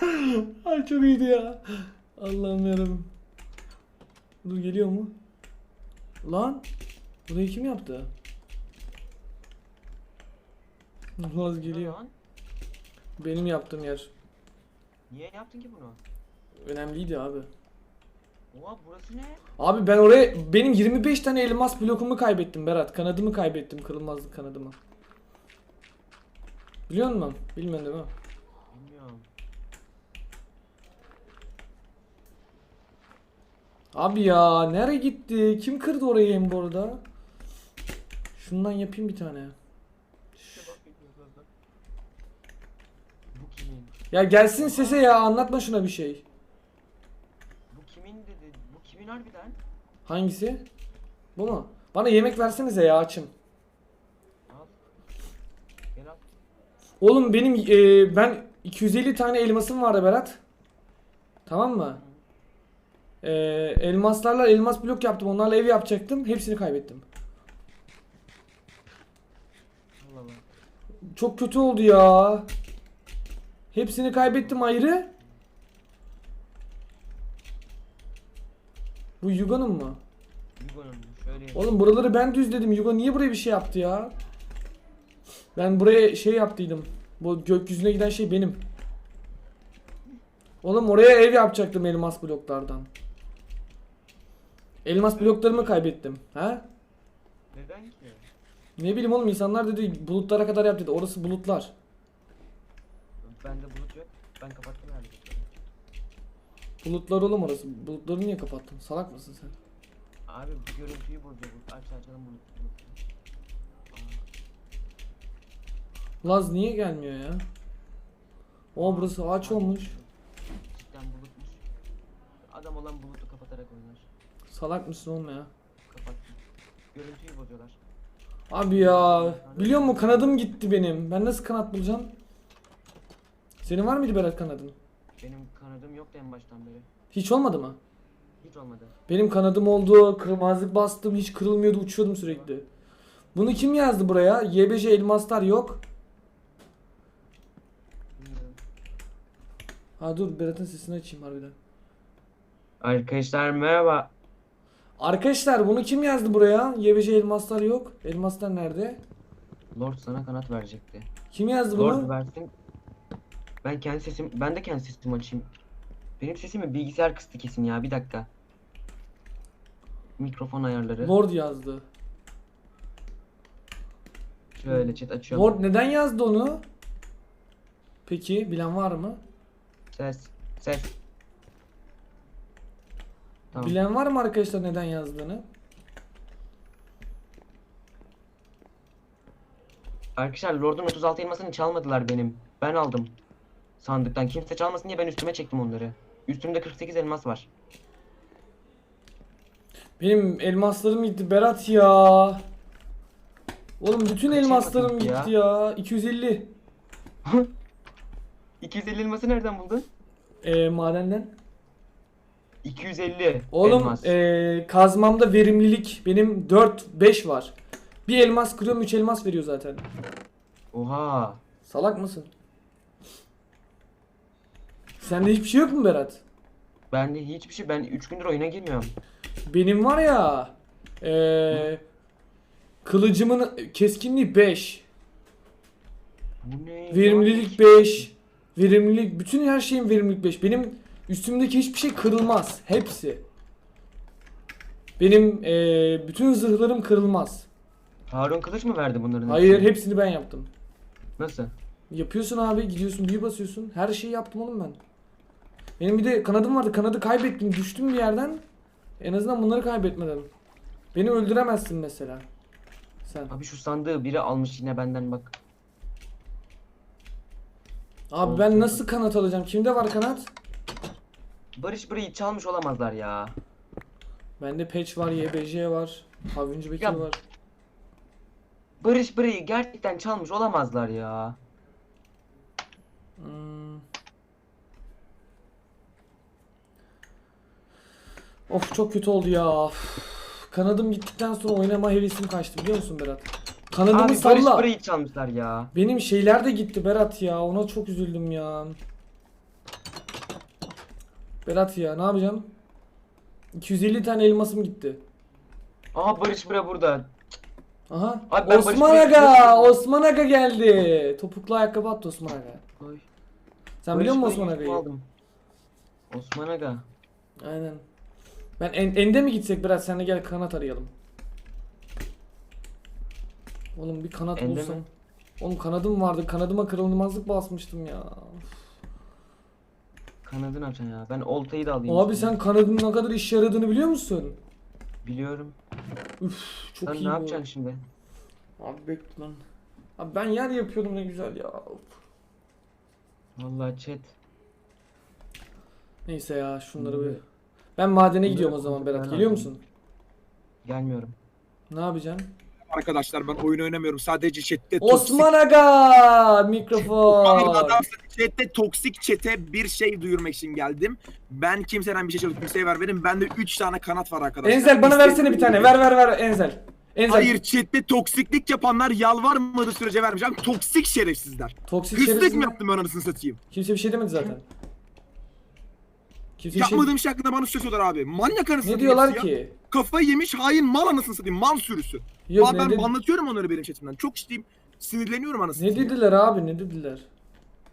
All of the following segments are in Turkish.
Ay çok iyiydi ya. Allah'ım yarabbim. Dur geliyor mu? Lan. Burayı kim yaptı? Vaz geliyor. Lan, Benim yaptığım yer. Niye yaptın ki bunu? Önemliydi abi. Oha burası ne? Abi ben oraya benim 25 tane elmas blokumu kaybettim Berat. Kanadımı kaybettim. Kırılmazlık kanadımı. Biliyor musun? Bilmiyorsun değil mi? Bilmiyorum. Abi ya nereye gitti? Kim kırdı orayı hem bu arada? Şundan yapayım bir tane. Bu kimin? Ya gelsin sese ya anlatma şuna bir şey. Bu kimin dedi? Bu kimin harbiden? Hangisi? Bu mu? Bana yemek versenize ya açım. Al. Gel al. Oğlum benim e, ben 250 tane elmasım vardı Berat. Tamam mı? E, elmaslarla elmas blok yaptım. Onlarla ev yapacaktım. Hepsini kaybettim. Çok kötü oldu ya. Hepsini kaybettim ayrı. Bu Yuga'nın mı? Yugo'nun şöyle. Oğlum buraları ben düzledim. Yugo niye buraya bir şey yaptı ya? Ben buraya şey yaptıydım. Bu gökyüzüne giden şey benim. Oğlum oraya ev yapacaktım elmas bloklardan. Elmas bloklarımı kaybettim. Ha? Neden ki? Ne bileyim oğlum insanlar dedi bulutlara kadar yap dedi. Orası bulutlar. Bende bulut yok. Ben kapattım herhalde. Bulutlar oğlum orası. Bulutları niye kapattın? Salak mısın sen? Abi bu görüntüyü bozuyor. Bu aç açalım bulut. bulut. Laz niye gelmiyor ya? O burası ağaç olmuş. Cidden bulutmuş. Adam olan bulutu kapatarak oynar. Salak mısın oğlum ya? Kapattım. Görüntüyü bozuyorlar. Abi ya biliyor musun kanadım gitti benim. Ben nasıl kanat bulacağım? Senin var mıydı Berat kanadın? Benim kanadım yoktu en baştan beri. Hiç olmadı mı? Hiç olmadı. Benim kanadım oldu. Kırmazlık bastım. Hiç kırılmıyordu. Uçuyordum sürekli. Bunu kim yazdı buraya? YBC elmaslar yok. Bilmiyorum. Ha dur Berat'ın sesini açayım harbiden. Arkadaşlar merhaba. Arkadaşlar bunu kim yazdı buraya? YBC elmaslar yok. Elmaslar nerede? Lord sana kanat verecekti. Kim yazdı Lord bunu? versin. Ben kendi sesim, ben de kendi sesimi açayım. Benim sesimi bilgisayar kıstı kesin ya. Bir dakika. Mikrofon ayarları. Lord yazdı. Şöyle chat açıyorum. Lord neden yazdı onu? Peki bilen var mı? Ses. Ses. Tamam. Bilen var mı arkadaşlar neden yazdığını? Arkadaşlar Lord'un 36 elmasını çalmadılar benim. Ben aldım. Sandıktan. Kimse çalmasın diye ben üstüme çektim onları. Üstümde 48 elmas var. Benim elmaslarım gitti Berat ya. Oğlum bütün Kaç elmaslarım elmasın gitti ya. 250. 250 elması nereden buldun? Ee, madenden. 250 Oğlum elmas. ee, kazmamda verimlilik benim 4 5 var. Bir elmas kırıyorum 3 elmas veriyor zaten. Oha. Salak mısın? Sende hiçbir şey yok mu Berat? Bende hiçbir şey. Ben 3 gündür oyuna girmiyorum. Benim var ya ee, kılıcımın keskinliği 5. Bu ne? Verimlilik 5. Verimlilik bütün her şeyin verimlilik 5. Benim üstümdeki hiçbir şey kırılmaz. Hepsi. Benim eee, bütün zırhlarım kırılmaz. Harun Kılıç mı verdi bunların Hayır hepsini? ben yaptım. Nasıl? Yapıyorsun abi gidiyorsun büyü basıyorsun. Her şeyi yaptım oğlum ben. Benim bir de kanadım vardı. Kanadı kaybettim. Düştüm bir yerden. En azından bunları kaybetmedim. Beni öldüremezsin mesela. Sen. Abi şu sandığı biri almış yine benden bak. Abi ben nasıl kanat alacağım? Kimde var kanat? Barış burayı çalmış olamazlar ya. Bende patch var, YBJ var. Havyuncu Bekir Ya- var. Barış burayı gerçekten çalmış olamazlar ya. Hmm. Of çok kötü oldu ya. Kanadım gittikten sonra oynama hevesim kaçtı biliyor musun Berat? Kanadımı Abi Barış salla. burayı çalmışlar ya. Benim şeyler de gitti Berat ya. Ona çok üzüldüm ya. Berat ya ne yapacağım? 250 tane elmasım gitti. Aha Barış bura burada. Aha. Abi ben Osman Barış Aga, çok Osman Aga geldi. Topuklu ayakkabı attı Osman Aga. Oy. Sen biliyor musun Barış Osman Aga'yı? aldım. Osman Aga. Aynen. Ben en, ende mi gitsek Berat senle gel kanat arayalım. Oğlum bir kanat Ende bulsam. mi? Oğlum kanadım vardı. Kanadıma kırılmazlık basmıştım ya. Kanadını açan ya. Ben oltayı da alayım. Abi sen kanadın ne kadar işe yaradığını biliyor musun? Biliyorum. Üf çok sen iyi ne bu. yapacaksın şimdi? Abi bekle lan. Abi ben yer yapıyordum ne güzel ya. Of. Vallahi chat. Neyse ya şunları bir. Ben madene gidiyorum o zaman Berat. Geliyor musun? Gelmiyorum. Ne yapacaksın? Arkadaşlar ben oyun oynamıyorum. Sadece chatte Osman Aga mikrofon. Adam chatte toksik çete bir şey duyurmak için geldim. Ben kimseden bir şey çalıp kimseye vermedim. Bende 3 tane kanat var arkadaşlar. Enzel bana İstediğim versene bir tane. Ver ver ver Enzel. Enzel. Hayır chatte toksiklik yapanlar yalvarmadığı sürece vermeyeceğim. Toksik şerefsizler. Toksik Hırsızlık şerefsiz mı mi? yaptım ben anasını satayım? Kimse bir şey demedi zaten. Kimse şey... Yapmadığım şey hakkında bana söylüyorlar abi. Manyak anasını Ne satayım diyorlar hepsi ya. ki? Kafayı yemiş hain mal anasını satayım. Mal sürüsü. Yok Abi ne, ben dedi- anlatıyorum onları benim chatimden. Çok ciddiyim. Sinirleniyorum anasını ne satayım. dediler abi ne dediler?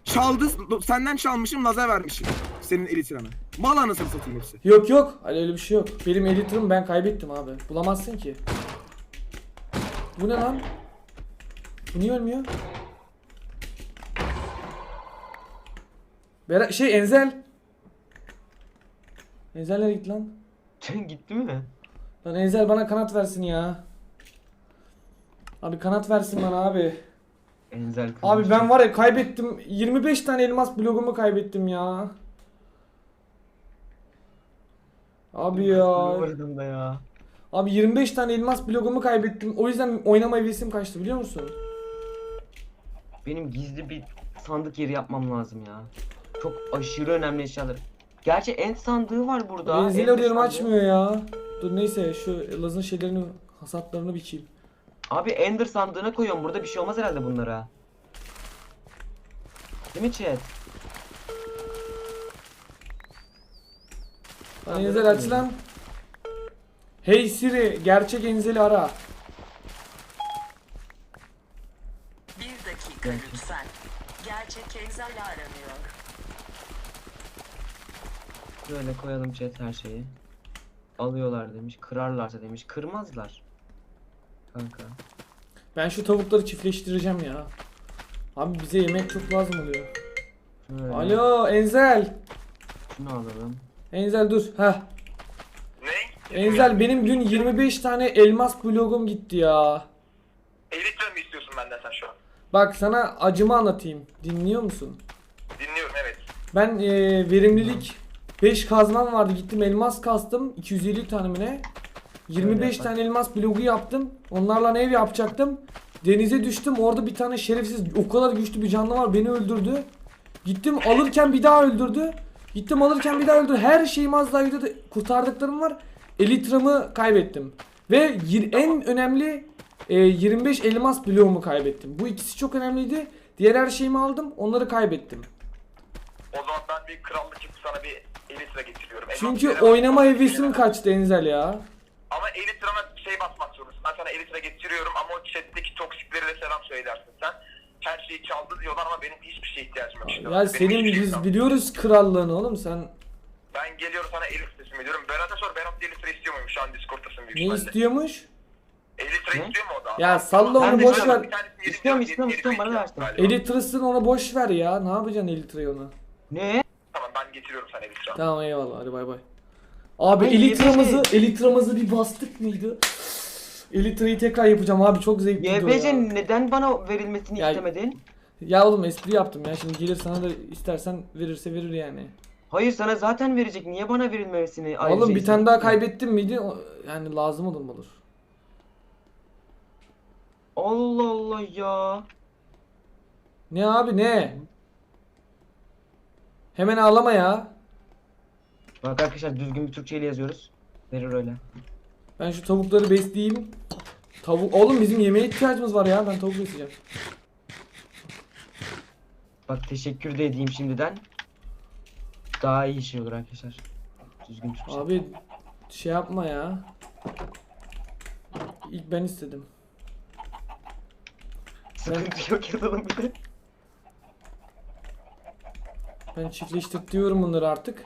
Çaldı, senden çalmışım, Naz'a vermişim. Senin elitrana. Mal anasını satayım hepsi. Yok yok. Hani öyle bir şey yok. Benim elitrim ben kaybettim abi. Bulamazsın ki. Bu ne lan? Bu niye ölmüyor? Bera şey Enzel. Enzel nereye gitti lan? Gitti mi? Lan Enzel bana kanat versin ya. Abi kanat versin bana abi. Enzel Abi ben var ya kaybettim. 25 tane elmas blogumu kaybettim ya. Abi ya. Da ya. Abi 25 tane elmas blogumu kaybettim. O yüzden oynama hevesim kaçtı biliyor musun? Benim gizli bir sandık yeri yapmam lazım ya. Çok aşırı önemli eşyalar. Gerçi end sandığı var burada. Benzin Ender arıyorum açmıyor ya. Dur neyse şu Laz'ın şeylerini hasatlarını biçeyim. Abi Ender sandığına koyuyorum. Burada bir şey olmaz herhalde bunlara. Değil mi chat? Lan Enzel aç lan. Hey Siri gerçek Enzel'i ara. Bir dakika lütfen. Gerçek Enzel aranıyor. Böyle koyalım chat her şeyi. Alıyorlar demiş. Kırarlarsa demiş. Kırmazlar. Kanka. Ben şu tavukları çiftleştireceğim ya. Abi bize yemek çok lazım oluyor. Şöyle. Alo Enzel. Şunu alalım. Enzel dur. Heh. Ne? Enzel benim dün 25 tane elmas blogum gitti ya. Elitre mi istiyorsun benden sen şu an? Bak sana acımı anlatayım. Dinliyor musun? Dinliyorum evet. Ben eee, verimlilik 5 kazmam vardı. Gittim elmas kastım. 250 tane mi ne? 25 Öyle tane elmas blogu yaptım. Onlarla ev yapacaktım. Denize düştüm. Orada bir tane şerefsiz o kadar güçlü bir canlı var beni öldürdü. Gittim alırken bir daha öldürdü. Gittim alırken bir daha öldürdü. Her şeyim az daha gidiyordu. Kurtardıklarım var. Elitramı kaybettim. Ve en önemli e, 25 elmas bloğumu kaybettim. Bu ikisi çok önemliydi. Diğer her şeyimi aldım. Onları kaybettim. O zaman ben bir krallık yapıp sana bir elitre getiriyorum. Elmas Çünkü veremem. oynama hevesim kaçtı Enzel ya. Ama elitrana şey basmak zorundasın. Ben sana elitre getiriyorum ama o chatteki toksiklere de selam söylersin sen. Her şeyi çaldı diyorlar ama benim hiçbir şeye ihtiyacım yok. Ya Benim senin hiçbir şey biz yok. biliyoruz krallığını oğlum sen Ben geliyorum sana elitre ediyorum. Berat'a sor Berat elitre istiyor muyum? Şu an Discord'tasın büyük ne ihtimalle. istiyormuş? Elitre Ne? istiyor mu o da? Ya salla Ben onu de boş ver. Bir tanesini yedim İstiyorum, diyor, istiyorum, istiyorum, bana galiba. Elitrasın onu boş ver ya. Ne yapacaksın Elitra'yı ona? Ne? Tamam ben getiriyorum sana elitre. Tamam eyvallah hadi bay bay. Abi Ay, Elitra'mızı YBC. Elitra'mızı bir bastık mıydı? Elitra'yı tekrar yapacağım abi çok zevkliydi o YBC ya. neden bana verilmesini Ya- istemedin? Ya oğlum espri yaptım ya şimdi gelir sana da istersen verirse verir yani. Hayır sana zaten verecek. Niye bana verilmemesini ayrıca oğlum bir tane daha istedin? kaybettim miydi? O- Yani lazım olur mu olur? Allah Allah ya. Ne abi ne? Hemen ağlama ya. Bak arkadaşlar düzgün bir Türkçeyle yazıyoruz. Verir öyle. Ben şu tavukları besleyeyim. Tavuk oğlum bizim yemeğe ihtiyacımız var ya. Ben tavuk besleyeceğim. Bak teşekkür de edeyim şimdiden. Daha iyi şey olur arkadaşlar. Düzgün Türkçe. Abi şey yapma ya. İlk ben istedim. Sıkıntı yok yazalım bir de. Ben çiftleştirtiyorum bunları artık.